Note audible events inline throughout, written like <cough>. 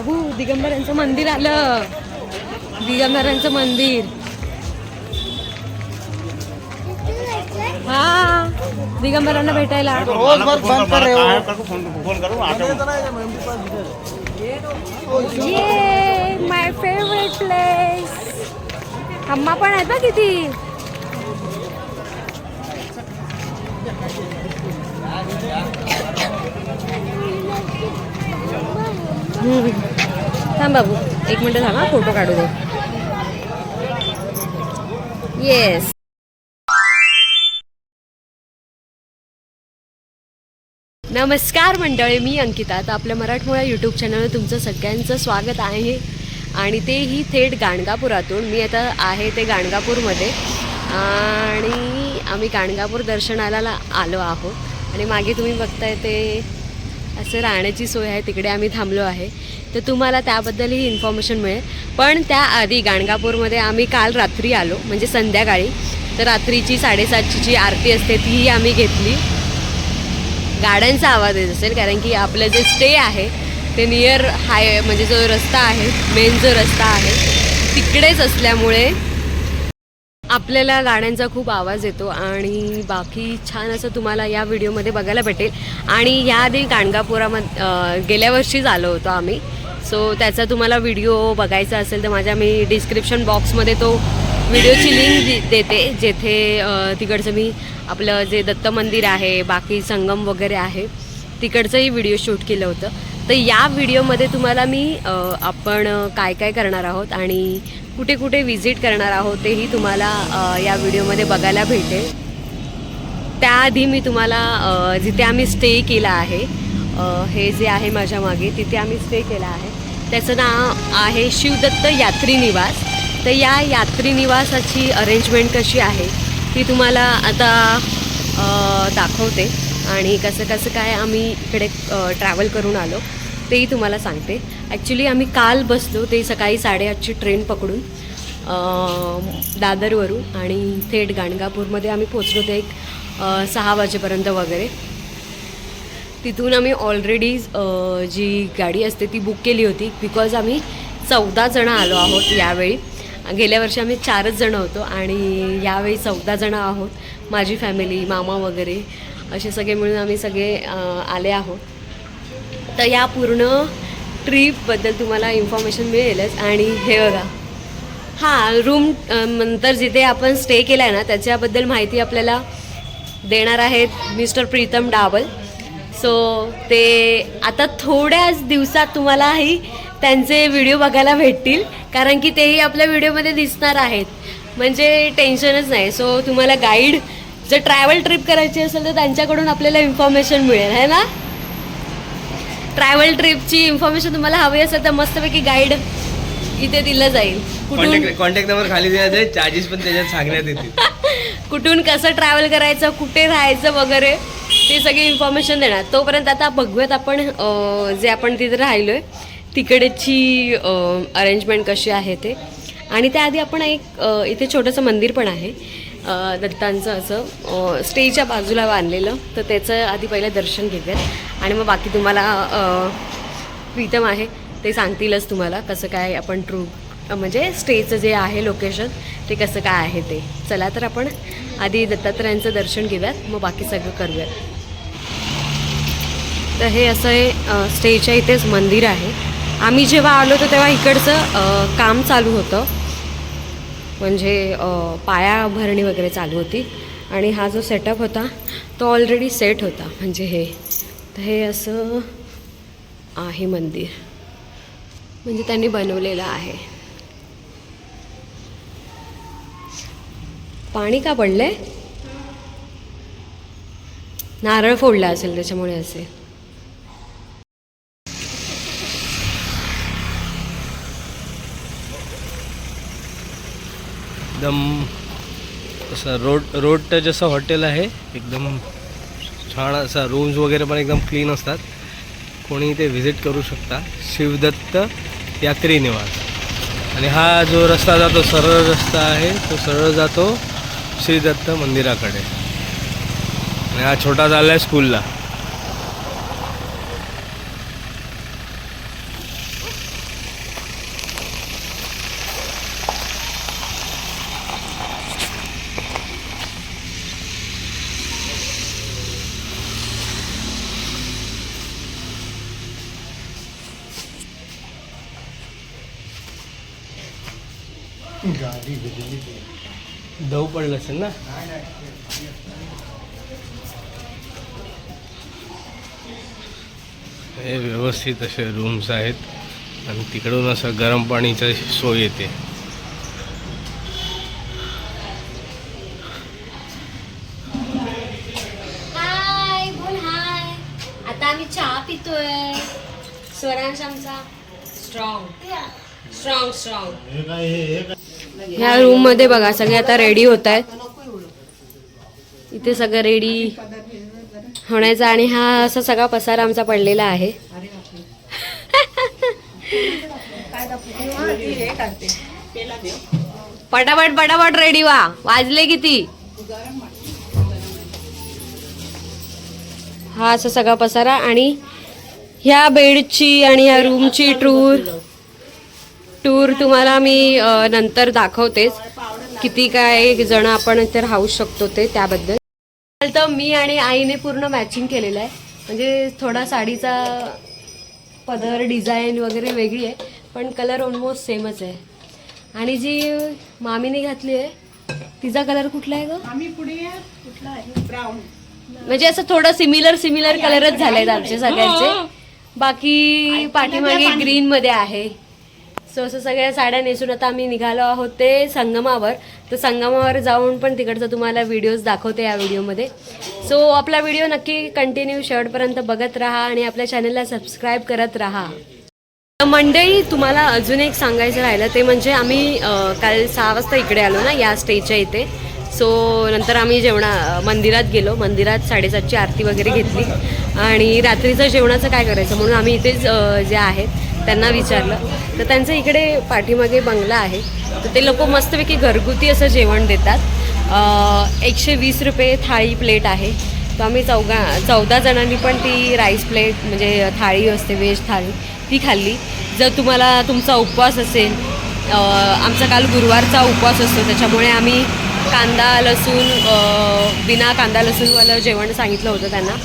बाबू दिगंबरांचं मंदिर आलं. दिगंबरांचं मंदिर. हा दिगंबरांना भेटायला. ये माय फेवरेट प्लेस अम्मा पण आहेत ना किती. थांब बाबू एक मिनटं थांबा फोटो काढू दे येस नमस्कार मंडळी मी अंकिता. तर आपल्या मराठमोळ्या यूट्यूब चॅनलवर तुमचं सगळ्यांचं स्वागत आहे. आणि तेही थेट गाणगापुरातून. मी आता आहे ते गाणगापूरमध्ये. आणि आम्ही गाणगापूर दर्शनाला आलो आहोत. आणि मागे तुम्ही बघताय ते असं राहण्याची सोय आहे तिकडे आम्ही थांबलो आहे. तर तुम्हाला त्याबद्दलही इन्फॉर्मेशन मिळेल. पण त्याआधी गाणगापूरमध्ये आम्ही काल रात्री आलो म्हणजे संध्याकाळी. तर रात्रीची साडेसातची जी आरती असते तीही आम्ही घेतली. गाड्यांचा आवाज येत असेल कारण की आपलं जे स्टे आहे ते नियर हाय म्हणजे जो रस्ता आहे मेन जो रस्ता आहे तिकडेच असल्यामुळे आपल्याला गाड्यांचा खूप आवाज येतो आणि बाकी छान असं तुम्हाला या व्हिडिओमध्ये बघायला भेटेल. आणि याआधी गाणगापुरामध्ये गेल्या वर्षीच आलो होतो आम्ही. सो त्याचा तुम्हाला व्हिडिओ बघायचा असेल तर माझ्या मी डिस्क्रिप्शन बॉक्समध्ये तो व्हिडिओची लिंक दे देते जेथे तिकडचं मी आपलं जे दत्त मंदिर आहे बाकी संगम वगैरे आहे तिकडचंही व्हिडिओ शूट केलं होतं. तर या व्हिडिओमध्ये तुम्हाला मी आपण काय काय करणार आहोत आणि कुठे कुठे व्हिजिट करणार आहोत तेही तुम्हाला या व्हिडिओमध्ये बघायला भेटेल. त्याआधी मी तुम्हाला जिथे आम्ही स्टे केला आहे हे जे आहे माझ्या मागे तिथे आम्ही स्टे केला आहे. त्याचं नाव आहे शिवदत्त यात्री निवास. तर या यात्री निवासाची अरेंजमेंट कशी आहे ती तुम्हाला आता दाखवते. आणि कसं कसं काय आम्ही इकडे ट्रॅव्हल करून आलो. तेही तुम्हाला सांगते. ॲक्च्युली आम्ही काल बसलो ते सकाळी साडेआठची ट्रेन पकडून दादरवरून आणि थेट गाणगापूरमध्ये आम्ही पोचलो ते एक सहा वाजेपर्यंत वगैरे. तिथून आम्ही ऑलरेडी जी गाडी असते ती बुक केली होती बिकॉज आम्ही चौदा जणं आलो आहोत यावेळी. गेल्या वर्षी आम्ही चारच जणं होतो आणि यावेळी चौदा जणं आहोत. माझी फॅमिली मामा वगैरे असे सगळे मिळून आम्ही सगळे आले आहोत. तर या पूर्ण ट्रीपबद्दल तुम्हाला इन्फॉर्मेशन मिळेलच. आणि हे बघा. हां रूम नंतर जिथे आपण स्टे केला आहे ना त्याच्याबद्दल माहिती आपल्याला देणार आहेत मिस्टर प्रीतम डावल. सो ते आता थोड्याच दिवसात तुम्हालाही त्यांचे व्हिडिओ बघायला भेटतील. कारण की तेही आपल्या व्हिडिओमध्ये दिसणार आहेत. म्हणजे टेन्शनच नाही. सो तुम्हाला गाईड जर ट्रॅव्हल ट्रिप करायची असेल तर त्यांच्याकडून आपल्याला इन्फॉर्मेशन मिळेल. है ना? ट्रॅव्हल ट्रिपची इन्फॉर्मेशन तुम्हाला हवी असेल तर मस्तपैकी गाईड इथे दिलं जाईल. कुठून कॉन्टॅक्ट नंबर खाली दिला जाईल चार्जेस पण त्याच्यात सांगण्यात येतील. <laughs> कुठून कसं ट्रॅव्हल करायचं कुठे राहायचं वगैरे ते सगळी इन्फॉर्मेशन देणार. तोपर्यंत आता बघूयात आपण जे आपण तिथे राहिलो आहे तिकडची अरेंजमेंट कशी आहे ते. आणि त्याआधी आपण एक इथे छोटंसं मंदिर पण आहे. दत्तांचं असं अं, स्टेच्या बाजूला बांधलेलं. तर त्याचं आधी पहिलं दर्शन घेऊयात. आणि मग बाकी तुम्हाला प्रीतम आहे ते सांगतीलच तुम्हाला कसं काय आपण ट्रू म्हणजे स्टेचं जे आहे लोकेशन ते कसं काय आहे ते. चला तर आपण आधी दत्तात्रयांचं दर्शन घेऊयात मग बाकी सगळं करूयात. तर हे असं हे स्टेच्या इथेच मंदिर आहे. आम्ही जेव्हा आलो होतो तेव्हा इकडचं काम चालू होतं. म्हणजे पाया पायाभरणी वगैरे चालू होती. आणि हा जो सेटअप होता तो ऑलरेडी सेट होता. म्हणजे हे तर हे असं आहे मंदिर. म्हणजे त्यांनी बनवलेलं आहे. पाणी का पडलंय? नारळ फोडला असेल त्याच्यामुळे असेल एकदम असं रोड रोड जसं हॉटेल आहे एकदम छान असा रूम्स वगैरे पण एकदम क्लीन असतात. कोणी इथे व्हिजिट करू शकता. शिवदत्त यात्री निवास. आणि हा जो रस्ता जातो सरळ रस्ता आहे तो सरळ जातो श्रीदत्त मंदिराकडे. आणि हा छोटा चालला आहे स्कूलला दव पडलं असेल ना? हे व्यवस्थित असे रूम्स आहेत. आणि तिकडून असं गरम पाणीची सोय येते. हाय बोल हाय आता आम्ही चहा पितोय. स्वरांश आमचा स्ट्रॉंग स्ट्रॉंग स्ट्रॉंग ह्या रूममध्ये बघा सगळे आता रेडी होत आहेत. इथे सगळं रेडी होण्याचा आणि हा असा सगळा पसारा आमचा पडलेला आहे. पटापट पटापट रेडी वा वाजले किती? हा असा सगळा पसारा आणि ह्या बेडची आणि ह्या रूमची टूर टूर तुम्हाला मी नंतर दाखवतेच. किती काय जण आपण इथे राहू शकतो ते त्याबद्दल. तर मी आणि आईने पूर्ण मॅचिंग केलेलं आहे. म्हणजे थोडा साडीचा पदर डिझाईन वगैरे वेगळी आहे पण कलर ऑलमोस्ट सेमच आहे. आणि जी मामीने घातली आहे तिचा कलर कुठला आहे ग? पुढे कुठला आहे? ब्राऊन म्हणजे असं थोडं सिमिलर सिमिलर कलरच झालेत आमचे सगळ्यांचे. बाकी पाठीमागे ग्रीन मध्ये आहे. सो असं सगळ्या साड्या नेसून आता आम्ही निघालो आहोत ते संगमावर. तर संगमावर जाऊन पण तिकडचं तुम्हाला व्हिडिओज दाखवते या व्हिडिओमध्ये सो आपला व्हिडिओ नक्की कंटिन्यू शेवटपर्यंत बघत राहा आणि आपल्या चॅनलला सबस्क्राईब करत राहा. तर मंडळी तुम्हाला अजून एक सांगायचं राहिलं ते म्हणजे आम्ही काल सहा वाजता इकडे आलो ना या स्टेजच्या इथे. सो नंतर आम्ही जेवणा मंदिरात गेलो. मंदिरात साडेसातची आरती वगैरे घेतली. आणि रात्रीचं जेवणाचं काय करायचं? म्हणून आम्ही इथेच जे आहेत त्यांना विचारलं. तर त्यांचं इकडे पाठीमागे बंगला आहे. तर ते लोक मस्तपैकी घरगुती असं जेवण देतात. एकशे वीस रुपये थाळी प्लेट आहे. तर आम्ही चौगा चौदा जणांनी पण ती राईस प्लेट म्हणजे थाळी असते व्हेज थाळी ती खाल्ली. जर तुम्हाला तुमचा उपवास असेल आमचा काल गुरुवारचा उपवास असतो त्याच्यामुळे आम्ही कांदा लसूण बिना कांदा लसूणवालं जेवण सांगितलं होतं त्यांना.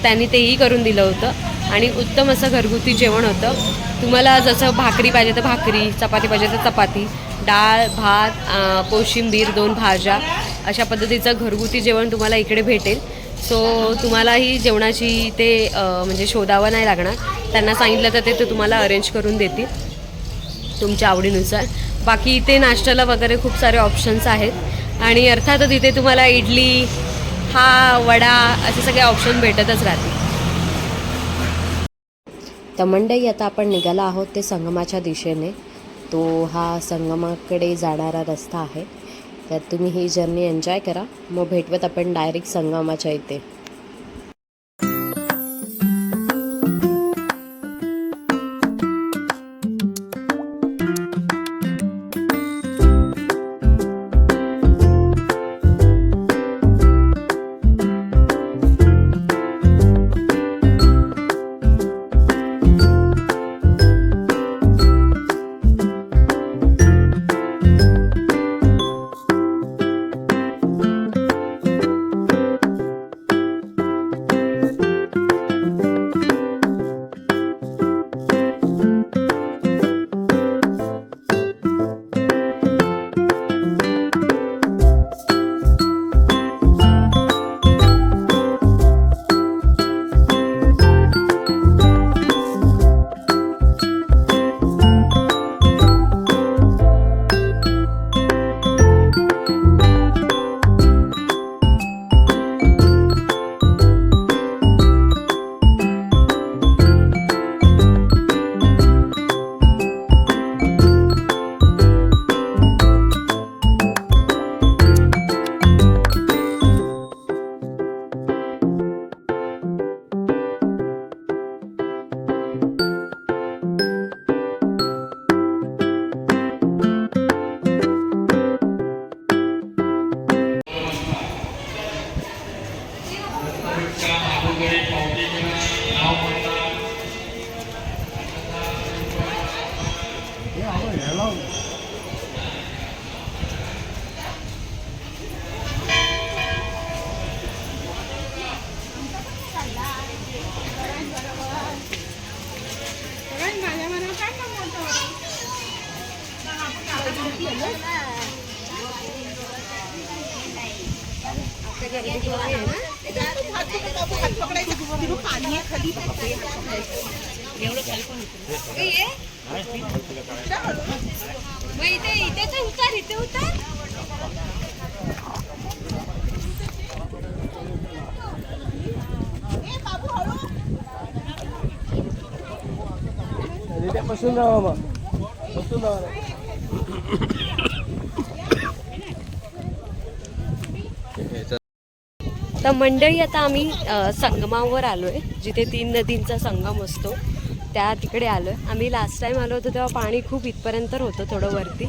तर त्यांनी तेही करून दिलं होतं. आणि उत्तम असं घरगुती जेवण होतं. तुम्हाला जसं भाकरी पाहिजे तर भाकरी चपाती पाहिजे तर चपाती डाळ भात कोशिंबीर दोन भाज्या अशा पद्धतीचं घरगुती जेवण तुम्हाला इकडे भेटेल. सो तुम्हालाही जेवणाची ते म्हणजे शोधावं नाही लागणार. त्यांना सांगितलं तर ते ते तुम्हाला अरेंज करून देतील तुमच्या आवडीनुसार. बाकी इथे नाश्त्याला वगैरे खूप सारे ऑप्शन्स आहेत. आणि अर्थातच इथे तुम्हाला इडली हा वडा असे सगळे ऑप्शन भेटतच राहतील. तर मंडई आता आपण निघाला आहोत ते संगमाच्या दिशेने. तो हा संगमाकडे जाणारा रस्ता आहे. त्यात तुम्ही ही जर्नी एन्जॉय करा. मग भेटवत आपण डायरेक्ट संगमाच्या इथे. इथे इथे तर उतार इथे उतार. तिथे बसून राहा मग बसून राहा. तर मंडळी आता आम्ही संगमावर आलो आहे जिथे तीन नदींचा संगम असतो. त्या तिकडे आलो आहे आम्ही लास्ट टाईम आलो होतो तेव्हा पाणी खूप इथपर्यंत होतं थोडं वरती.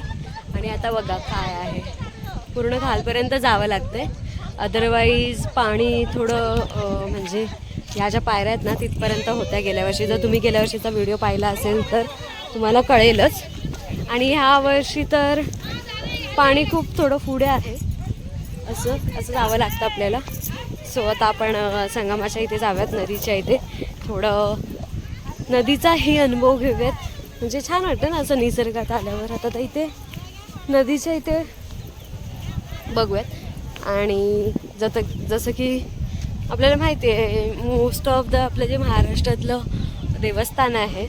आणि आता बघा काय आहे. पूर्ण खालपर्यंत जावं लागतंय. अदरवाईज पाणी थोडं म्हणजे ह्या ज्या पायऱ्या आहेत ना तिथपर्यंत होत्या गेल्या वर्षी. जर तुम्ही गेल्या वर्षीचा व्हिडिओ पाहिला असेल तर तुम्हाला कळेलच. आणि ह्या वर्षी तर पाणी खूप थोडं पुढे आहे. असं असं जावं लागतं आपल्याला. सो आता आपण संगमाच्या इथे जाव्यात नदीच्या इथे. थोडं नदीचाही अनुभव घेऊयात. म्हणजे छान वाटतं ना असं निसर्गात आल्यावर. आता तर इथे नदीच्या इथे बघूयात. आणि जत जसं की आपल्याला माहिती आहे मोस्ट ऑफ द आपलं जे महाराष्ट्रातलं देवस्थान आहे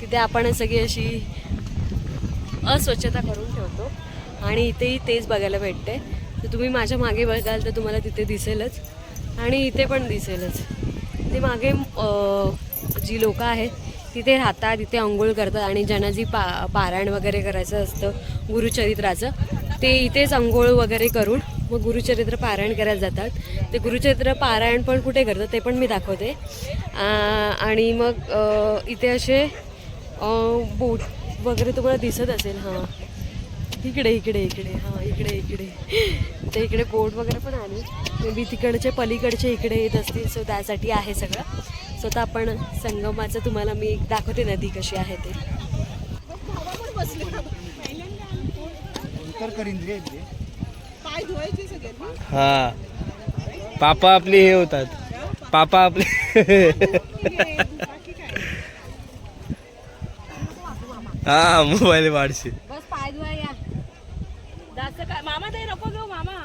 तिथे आपण सगळी अशी अस्वच्छता करून ठेवतो. आणि इथेही तेच बघायला भेटते तर तुम्ही माझ्या मागे बघाल तर तुम्हाला तिथे दिसेलच. आणि इथे पण दिसेलच. ते मागे जी लोकं आहेत तिथे राहतात तिथे आंघोळ करतात आणि ज्यांना जी पा पारायण वगैरे करायचं असतं गुरुचरित्राचं. ते इथेच आंघोळ वगैरे करून मग गुरुचरित्र पारायण करायला जातात. ते गुरुचरित्र पारायण पण कुठे करतात ते पण मी दाखवते. आणि मग इथे असे बोट वगैरे तुम्हाला दिसत असेल हां. इकडे इकडे इकडे हां इकडे इकडे. ते इकडे बोट वगैरे पण आले मे बी तिकडचे पलीकडचे इकडे येत असतील सो त्यासाठी आहे सगळं. सो आता आपण संगमाचं तुम्हाला मी दाखवते नदी कशी आहे ते. हा. पापा आपली हे होतात. पापा आपले. हा मोबाईल वाढशी बस पाय धुवा या जास्त काय मामा ते नको घेऊ मामा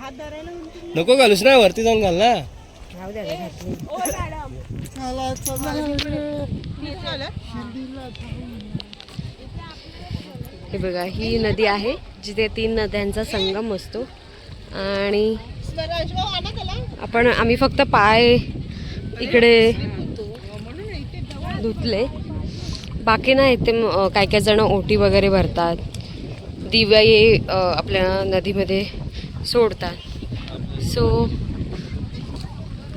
हात धरायला म्हणते. नको घालूस ना वरती जाऊन घाल ना. हे बघा ही नदी आहे जिथे तीन नद्यांचा संगम असतो. आणि आपण आम्ही फक्त पाय इकडे धुतले. बाकी ना इथे काय काय जण ओटी वगैरे भरतात. दिव्या हे आपल्या नदीमध्ये सोडतात. सो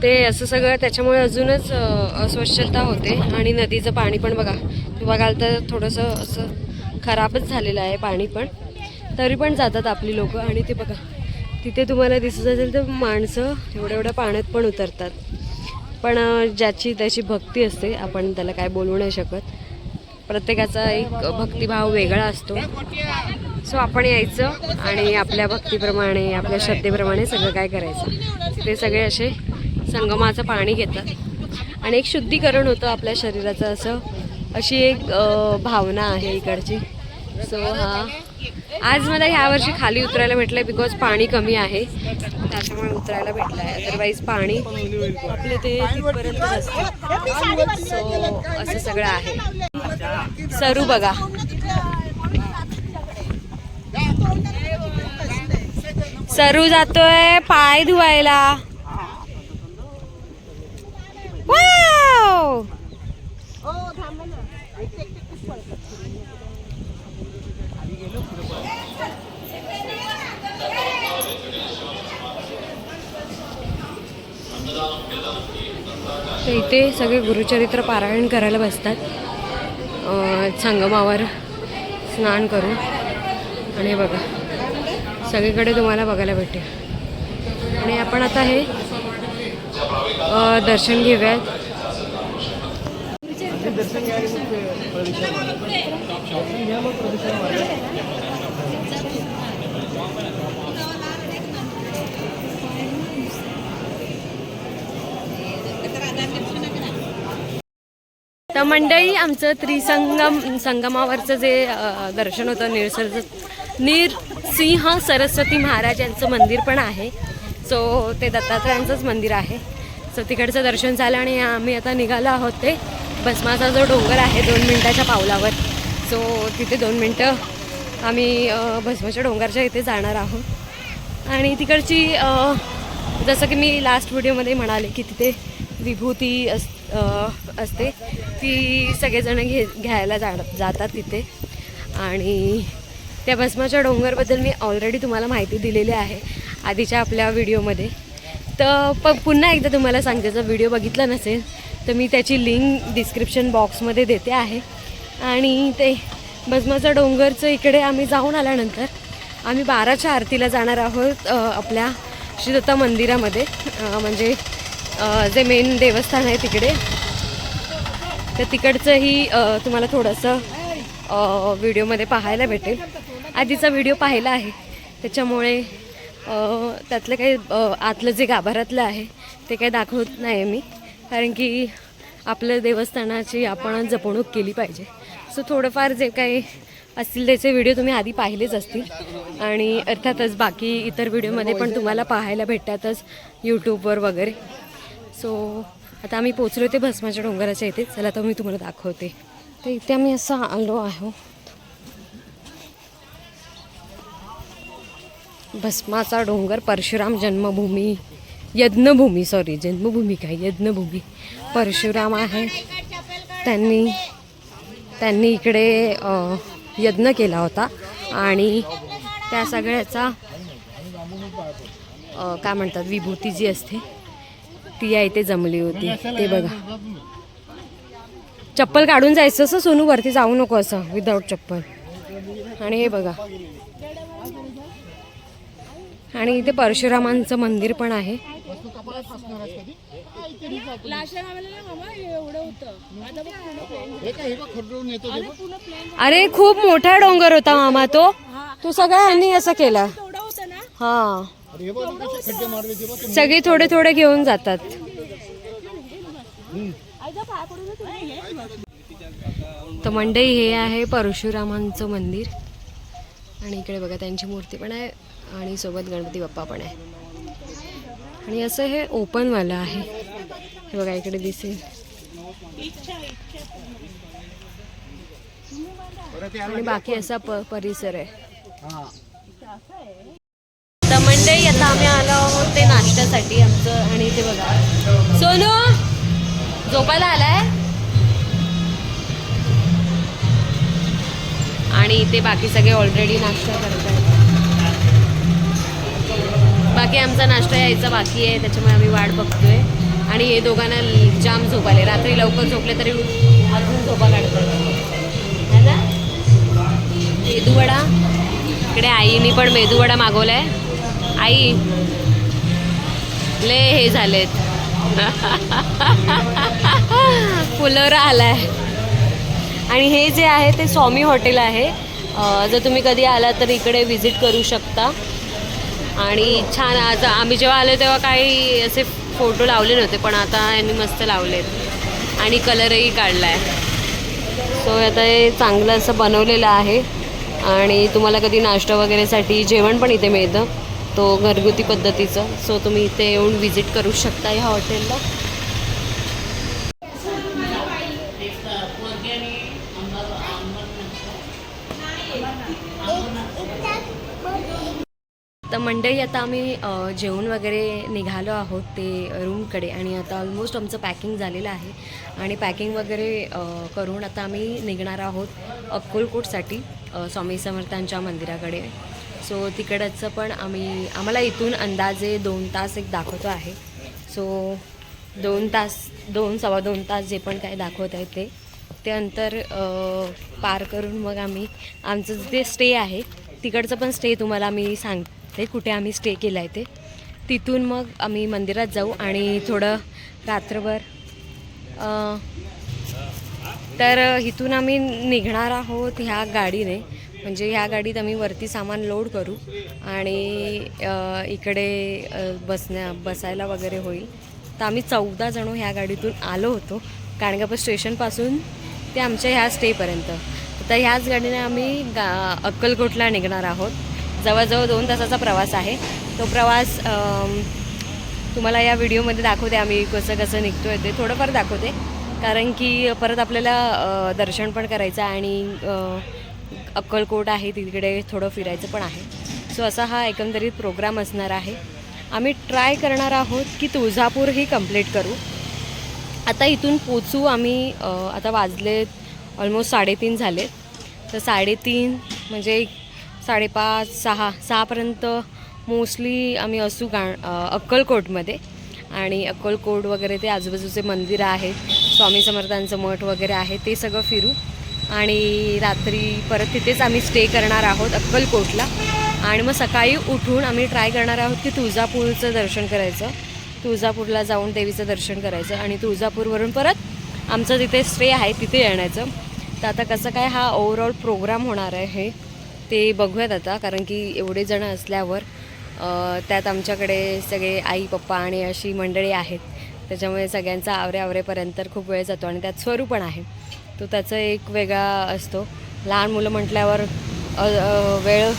ते असं सगळं त्याच्यामुळे अजूनच अस्वच्छता होते आणि नदीचं पाणी पण बघा बघाल तर थोडंसं असं खराबच झालेलं आहे पाणी पण. तरी पण जातात आपली लोक आणि ते बघा तिथे तुम्हाला दिसत असेल तर माणसं एवढ्या एवढ्या पाण्यात पण उतरतात. पण ज्याची त्याची भक्ती असते आपण त्याला काय बोलू नाही शकत. प्रत्येकाचा एक भक्तिभाव वेगळा असतो. सो आपण यायचं आणि आपल्या भक्तीप्रमाणे आपल्या श्रद्धेप्रमाणे सगळं काय करायचं. ते सगळे असे संगमाचं पाणी घेतात. आणि एक शुद्धीकरण होतं आपल्या शरीराचं असं. अशी एक भावना आहे इकडची. सो हा. आज मला ह्या वर्षी खाली उतरायला भेटलं बिकॉज पाणी कमी आहे. त्याच्यामुळे उतरायला भेटलं आहे अदरवाईज पाणी आपले ते तिथपर्यंत असतं सो असं सगळं आहे. सरू बघा. सरू जातोय पाय धुवायला. तर इथे सगळे गुरुचरित्र पारायण करायला बसतात. संगमावर स्नान करून. आणि हे बघा. सगळीकडे तुम्हाला बघायला भेटेल. आणि आपण आता हे दर्शन घेऊयात. तर मंडई मंडळी आमचं त्रिसंगम संगमावरचं जे दर्शन होतं नीर सिंह सरस्वती महाराज यांचं मंदिर पण आहे. सो ते दत्तात्रयांचंच मंदिर आहे. सो तिकडचं दर्शन झालं आणि आम्ही आता निघालो आहोत ते. भस्माचा जो डोंगर आहे दोन मिनटाच्या पावलावर. सो तिथे दोन मिनटं आम्ही भस्माच्या डोंगरच्या इथे जाणार आहोत. आणि तिकडची जसं की मी लास्ट व्हिडिओमध्ये म्हणाले की तिथे विभूती अस असते. ती सगळेजण घे घ्यायला जा जातात तिथे. आणि त्या भस्माच्या डोंगरबद्दल मी ऑलरेडी तुम्हाला माहिती दिलेली आहे आधीच्या आपल्या व्हिडिओमध्ये. तर प पुन्हा एकदा तुम्हाला सांगते जर व्हिडिओ बघितला नसेल तर मी त्याची लिंक डिस्क्रिप्शन बॉक्समध्ये देते आहे. आणि ते भस्माचा डोंगरचं इकडे आम्ही जाऊन आल्यानंतर आम्ही बाराच्या आरतीला जाणार आहोत आपल्या श्रीदत्ता मंदिरामध्ये. म्हणजे जे मेन देवस्थान आहे तिकडे. तर तिकडचंही तुम्हाला थोडंसं व्हिडिओमध्ये पाहायला भेटेल. आधीचा व्हिडिओ पाहिला आहे. त्याच्यामुळे त्यातलं काही आतलं जे गाभाऱ्यातलं आहे ते काही दाखवत नाही मी. कारण की आपलं देवस्थानाची आपण जपणूक केली पाहिजे. सो थोडंफार जे काही असतील त्याचे व्हिडिओ तुम्ही आधी पाहिलेच असतील. आणि अर्थातच बाकी इतर व्हिडिओमध्ये पण तुम्हाला पाहायला भेटतातच यूट्यूबवर वगैरे. सो आता आम्ही पोचलो ते भस्माच्या डोंगराच्या इथे. चला तर मी तुम्हाला दाखवते. तर इथे आम्ही असं आलो आहो भस्माचा डोंगर परशुराम जन्मभूमी यज्ञभूमी सॉरी जन्मभूमी काय? यज्ञभूमी. परशुराम आहे. त्यांनी त्यांनी इकडे यज्ञ केला होता. आणि त्या सगळ्याचा काय म्हणतात विभूती जी असते ती या इथे जमली होती. ते बघा. चप्पल काढून जायचं असं सोनू वरती जाऊ नको असं विदाऊट चप्पल. आणि हे बघा. आणि इथे परशुरामांचं मंदिर पण आहे. अरे खूप मोठा डोंगर होता मामा तो. तू सगळ्यांनी असं केला. हा. सगळे थोडे थोडे घेऊन जातात. तर मंडई हे आहे परशुरामांचं मंदिर. आणि इकडे बघा त्यांची मूर्ती पण आहे. आणि सोबत गणपती बाप्पा पण आहे. आणि असं हे ओपनवालं आहे. हे बघा इकडे दिसेल. आणि बाकी असा प परिसर आहे. तर मंडई आता आम्ही आलो आहोत ते नाश्त्यासाठी आमचं. आणि ते बघा. सोनू झोपायला आलाय? आणि ते बाकी सगळे ऑलरेडी नाश्ता करत आहेत की आमचा नाश्ता यायचा बाकी आहे त्याच्यामुळे आम्ही वाट बघतोय. आणि हे दोघांना जाम झोप आले रात्री लवकर झोपले तरी अजून झोपा काढतात मेदूवडा. इकडे आईने पण मेदूवडा मागवलाय. आई ले हे झालेत. <laughs> फुलोरा आलाय. आणि हे जे आहे ते स्वामी हॉटेल आहे. जर तुम्ही कधी आला तर इकडे व्हिजिट करू शकता. आणि छान आज आम्ही जेव्हा आलो तेव्हा काही असे फोटो लावले नव्हते पण आता यांनी मस्त लावलेत. आणि कलरही काढला आहे सो आता हे चांगलं असं बनवलेलं आहे. आणि तुम्हाला कधी नाश्ता वगैरेसाठी जेवण पण इथे मिळतं. तो घरगुती पद्धतीचं. सो तुम्ही इथे येऊन व्हिजिट करू शकता ह्या हॉटेलला तर मंडळी आता आम्ही जेवण वगैरे निघालो आहोत ते रूमकडे आणि आता ऑलमोस्ट आमचं पॅकिंग झालेलं आहे. आणि पॅकिंग वगैरे करून आता आम्ही निघणार आहोत अक्कलकोटसाठी स्वामी समर्थांच्या मंदिराकडे. सो तिकडचं पण आम्ही आम्हाला इथून अंदाजे दोन तास एक दाखवतो आहे. सो दोन तास दोन सव्वा दोन तास जे पण काय दाखवत आहे ते. ते अंतर पार करून मग आम्ही आमचं जे स्टे आहे तिकडचं पण स्टे तुम्हाला मी सांगते कुठे आम्ही स्टे केला आहे ते. तिथून मग आम्ही मंदिरात जाऊ आणि थोडं रात्रभर तर इथून आम्ही निघणार आहोत ह्या गाडीने. म्हणजे ह्या गाडीत आम्ही वरती सामान लोड करू आणि इकडे बसण्या बसायला वगैरे होईल. तर आम्ही चौदा जण ह्या गाडीतून आलो होतो काणगापूर स्टेशनपासून ते आमच्या ह्या स्टेपर्यंत. आता ह्याच गाडीने आम्ही गा अक्कलकोटला निघणार आहोत. जवळजवळ दोन तासाचा प्रवास आहे. तो प्रवास तुम्हाला या व्हिडिओमध्ये दाखवते आम्ही कसं कसं निघतो आहे ते थोडंफार दाखवते. कारण की परत आपल्याला दर्शन पण करायचं आणि अक्कलकोट आहे तिकडे थोडं फिरायचं पण आहे. सो असा हा एकंदरीत प्रोग्राम असणार आहे. आम्ही ट्राय करणार आहोत की तुळजापूरही कंप्लीट करू. आता इथून पोचू आम्ही आता वाजलेत ऑलमोस्ट साडेतीन झालेत. तर साडेतीन म्हणजे एक साडेपाच सहा सहापर्यंत मोस्टली आम्ही असू गा अक्कलकोटमध्ये. आणि अक्कलकोट वगैरे ते आजूबाजूचे मंदिरं आहेत स्वामी समर्थांचं मठ वगैरे आहे ते सगळं फिरू. आणि रात्री परत तिथेच आम्ही स्टे करणार आहोत अक्कलकोटला. आणि मग सकाळी उठून आम्ही ट्राय करणार आहोत की तुळजापूरचं दर्शन करायचं. तुळजापूरला जाऊन देवीचं दर्शन करायचं आणि तुळजापूरवरून परत आमचं जिथे स्टे आहे तिथे येण्याचं. तर आता कसं काय हा ओव्हरऑल प्रोग्राम होणार आहे ते बघूयात आता कारण की एवढे जण असल्यावर त्यात आमच्याकडे सगळे आई पप्पा आणि अशी मंडळी आहेत. त्याच्यामुळे सगळ्यांचा आवरे आवरेपर्यंत तर खूप वेळ जातो आणि त्यात स्वरूप पण आहे. तो त्याचा एक वेगळा असतो. लहान मुलं म्हटल्यावर वेळ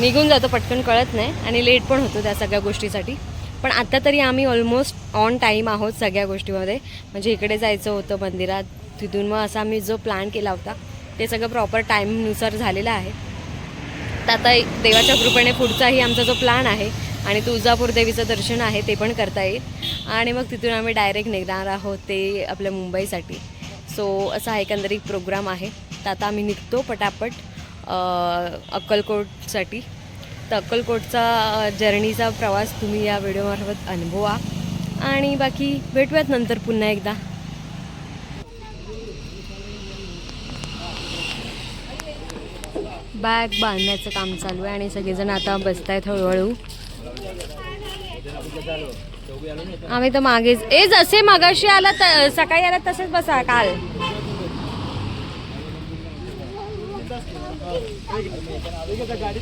निघून जातो पटकन कळत नाही आणि लेट पण होतो त्या सगळ्या गोष्टीसाठी. पण आत्ता तरी आम्ही ऑलमोस्ट ऑन टाईम आहोत सगळ्या गोष्टीमध्ये. म्हणजे इकडे जायचं होतं मंदिरात तिथून मग असा आम्ही जो प्लॅन केला होता ते सगळं प्रॉपर टाईमनुसार झालेलं आहे. तर आता एक देवाच्या कृपेने पुढचाही आमचा जो प्लॅन आहे आणि तुळजापूर देवीचं दर्शन आहे ते पण करता येईल. आणि मग तिथून आम्ही डायरेक्ट निघणार आहोत ते आपल्या मुंबईसाठी. सो असा हा एकंदरीत प्रोग्राम आहे. तर आता आम्ही निघतो पटापट अक्कलकोटसाठी. तर अक्कलकोटचा जर्नीचा प्रवास तुम्ही या व्हिडिओमार्फत अनुभवा. आणि बाकी भेटूयात नंतर पुन्हा एकदा. बॅग बांधण्याचं काम चालू आहे आणि सगळेजण आता बसत आहेत हळूहळू. आम्ही तर मागेच ए जसे मगाशी आला त- सकाळी आला तसेच बसा काल. बसा.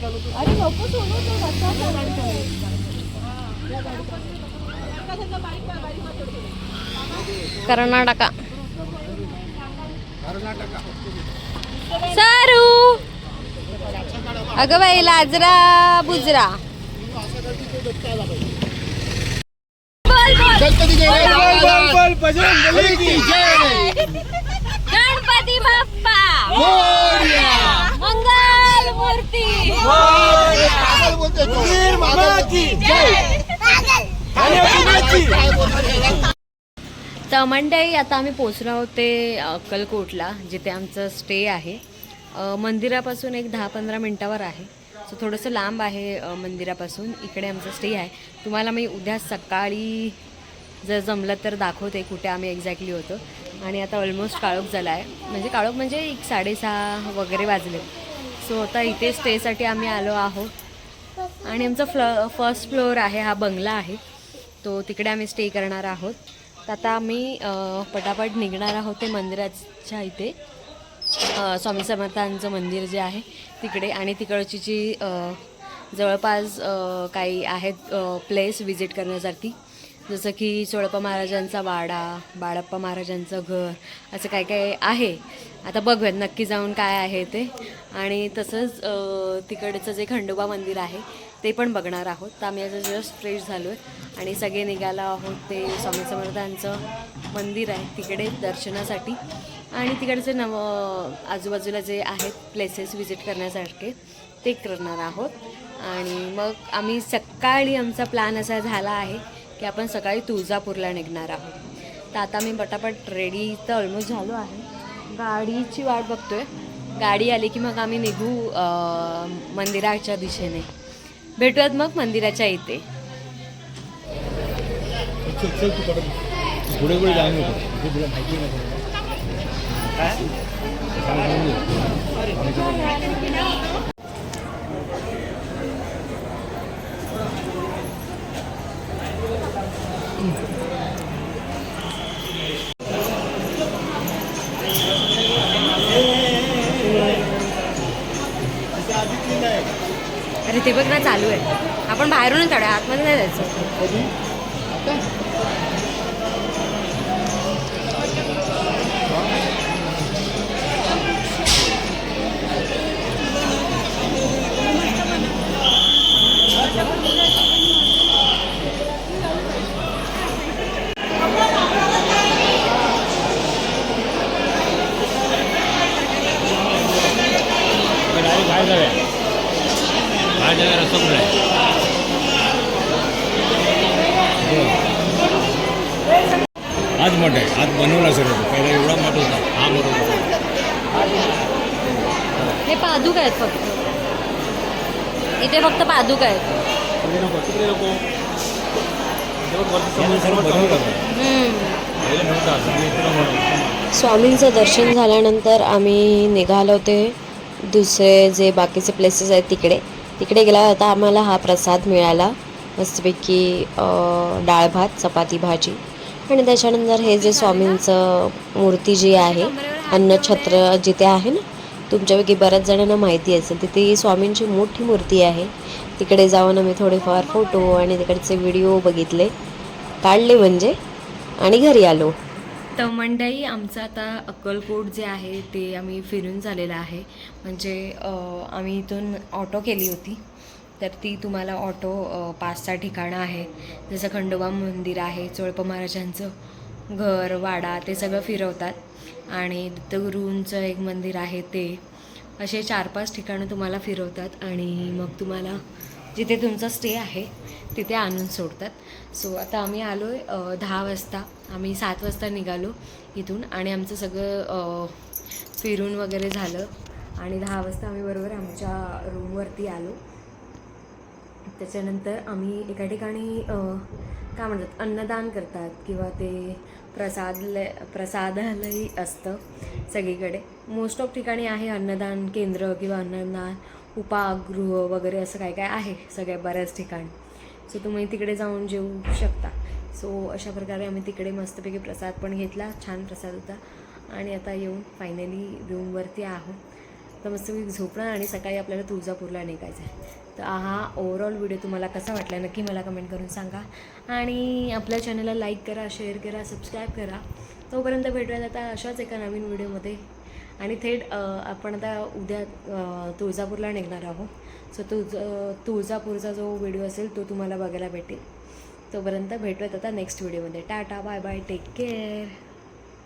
कर्नाटका. सारू! अगं बाई लाजरा बुजरा. गणपती बाप्पा. मंगल मूर्ती तर मंडळी आता आम्ही पोचलो आहोत ते अक्कलकोटला जिथे आमचं स्टे आहे. मंदिरापासून एक दहा पंधरा मिनटावर आहे. सो थोडंसं लांब आहे मंदिरापासून. इकडे आमचं स्टे आहे. तुम्हाला मी उद्या सकाळी जर जमलं तर दाखवते कुठे आम्ही एक्झॅक्टली होतो. आणि आता ऑलमोस्ट काळोख झाला आहे म्हणजे काळोख म्हणजे एक साडेसहा वगैरे वाजले. सो आता इथे स्टेसाठी आम्ही आलो आहोत. आणि आमचा फ्ल फर्स्ट फ्लोअर आहे हा बंगला आहे. तो तिकडे आम्ही स्टे करणार आहोत. तर आता आम्ही पटापट निघणार आहोत ते मंदिराच्या इथे. स्वामी समर्थांचं मंदिर जे आहे तिकडे आणि तिकडची जी जवळपास काही आहेत प्लेस विजिट करण्यासाठी जसं की सोळप्पा महाराजांचा वाडा बाळप्पा महाराजांचं घर असं काय काय आहे. आता बघूयात नक्की जाऊन काय आहे ते. आणि तसंच तिकडचं जे खंडोबा मंदिर आहे ते पण बघणार आहोत. तर आम्ही आता जस्ट फ्रेश झालो आहे. आणि सगळे निघाला आहोत ते स्वामी समर्थांचं मंदिर आहे तिकडे दर्शनासाठी. आणि तिकडचे नव आजूबाजूला जे आहेत प्लेसेस व्हिजिट करण्यासारखे ते करणार आहोत. आणि मग आम्ही सकाळी आमचा प्लॅन असा झाला आहे की आपण सकाळी तुळजापूरला निघणार आहोत. तर आता मी पटापट रेडी तर ऑलमोस्ट झालो आहे. गाडीची वाट बघतोय. गाडी आली की मग आम्ही निघू मंदिराच्या दिशेने. भेटूयात मग मंदिराच्या इथे. पुढे पुढे जाऊन तुला माहिती नाही अरे ते बघ ना चालू आहे. आपण बाहेरूनच काढूया आतमध्ये नाही जायचं. आज बनवला सर पहिला एवढा मोठा होता. हा होता हे पादुक आहेत फक्त. इथे फक्त पादुक आहेत. यानं सर्व बनवलं. होतं. हम्म. पहिले नव्हतं असं. मी तुला म्हणतो. स्वामींचं दर्शन झाल्यानंतर आम्ही निघालो होते दुसरे जे बाकीचे प्लेसेस आहेत तिकडे. तिकडे गेला होता आम्हाला हा प्रसाद मिळाला. मस्तपैकी अं, डाळ भात चपाती भाजी. आणि त्याच्यानंतर हे जे स्वामींचं मूर्ती जी आहे अन्नछत्र जिथे आहे ना तुमच्यापैकी बऱ्याच जणांना माहिती असेल तिथे स्वामींची मोठी मूर्ती आहे. तिकडे जाऊन आम्ही थोडेफार फोटो आणि तिकडचे व्हिडिओ बघितले काढले म्हणजे आणि घरी आलो. तर मंडई आमचं आता अक्कलकोट जे आहे ते आम्ही फिरून झालेलं आहे. म्हणजे आम्ही इथून ऑटो केली होती. तर ती तुम्हाला ऑटो पाच सहा ठिकाणं आहे जसं खंडोबा मंदिर आहे चोळप महाराजांचं घर वाडा ते सगळं फिरवतात. आणि दत्तगुरूंचं एक मंदिर आहे ते. असे चार पाच ठिकाणं तुम्हाला फिरवतात आणि मग तुम्हाला जिथे तुमचा स्टे आहे तिथे आणून सोडतात. सो आता आम्ही आलो आहे दहा वाजता. आम्ही सात वाजता निघालो इथून आणि आमचं सगळं फिरून वगैरे झालं. आणि दहा वाजता आम्ही बरोबर आमच्या रूमवरती आलो. त्याच्यानंतर आम्ही एका ठिकाणी काय म्हणतात अन्नदान करतात किंवा ते प्रसादलय प्रसादालय असतं सगळीकडे. मोस्ट ऑफ ठिकाणी आहे अन्नदान केंद्र किंवा अन्नदान उपागृह वगैरे असं काय काय आहे सगळ्या बऱ्याच ठिकाणी. सो तुम्ही तिकडे जाऊन जेवू शकता. सो अशा प्रकारे आम्ही तिकडे मस्तपैकी प्रसाद पण घेतला छान प्रसाद होता. आणि आता येऊन फायनली रूमवरती आहोत. तर मस्तपैकी झोपणार आणि सकाळी आपल्याला तुळजापूरला निघायचं आहे. तर हा ओव्हरऑल व्हिडिओ तुम्हाला कसा वाटला नक्की मला कमेंट करून सांगा. आणि आपल्या चॅनलला लाईक करा शेअर करा सबस्क्राईब करा. तोपर्यंत भेटूयात आता अशाच एका नवीन व्हिडिओमध्ये आणि थेट आपण आता उद्या तुळजापूरला निघणार आहोत. सो तुळज तुळजापूरचा जो व्हिडिओ असेल तो तुम्हाला बघायला भेटेल. तोपर्यंत भेटूयात आता नेक्स्ट व्हिडिओमध्ये tata bye bye take care